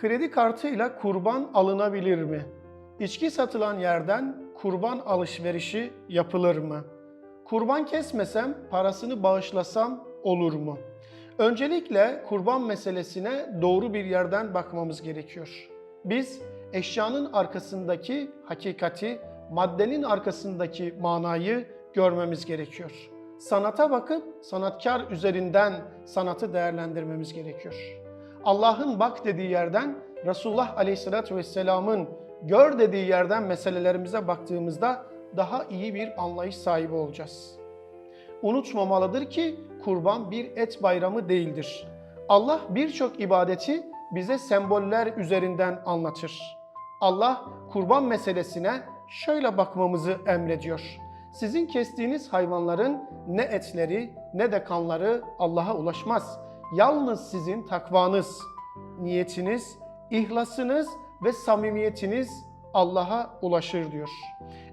Kredi kartıyla kurban alınabilir mi? İçki satılan yerden kurban alışverişi yapılır mı? Kurban kesmesem parasını bağışlasam olur mu? Öncelikle kurban meselesine doğru bir yerden bakmamız gerekiyor. Biz eşyanın arkasındaki hakikati, maddenin arkasındaki manayı görmemiz gerekiyor. Sanata bakıp sanatkar üzerinden sanatı değerlendirmemiz gerekiyor. Allah'ın bak dediği yerden, Resulullah Aleyhisselatü Vesselam'ın gör dediği yerden meselelerimize baktığımızda daha iyi bir anlayış sahibi olacağız. Unutmamalıdır ki kurban bir et bayramı değildir. Allah birçok ibadeti bize semboller üzerinden anlatır. Allah kurban meselesine şöyle bakmamızı emrediyor. Sizin kestiğiniz hayvanların ne etleri ne de kanları Allah'a ulaşmaz. Yalnız sizin takvanız, niyetiniz, ihlasınız ve samimiyetiniz Allah'a ulaşır diyor.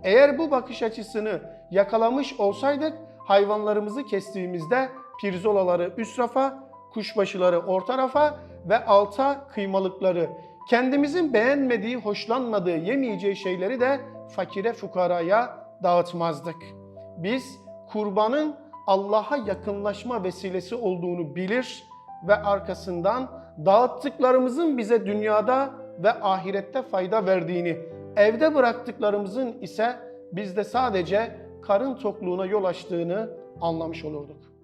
Eğer bu bakış açısını yakalamış olsaydık hayvanlarımızı kestiğimizde pirzolaları üst rafa, kuşbaşıları orta rafa ve alta kıymalıkları kendimizin beğenmediği, hoşlanmadığı, yemeyeceği şeyleri de fakire fukaraya dağıtmazdık. Biz kurbanın Allah'a yakınlaşma vesilesi olduğunu bilir ve arkasından dağıttıklarımızın bize dünyada ve ahirette fayda verdiğini, evde bıraktıklarımızın ise bizde sadece karın tokluğuna yol açtığını anlamış olurduk.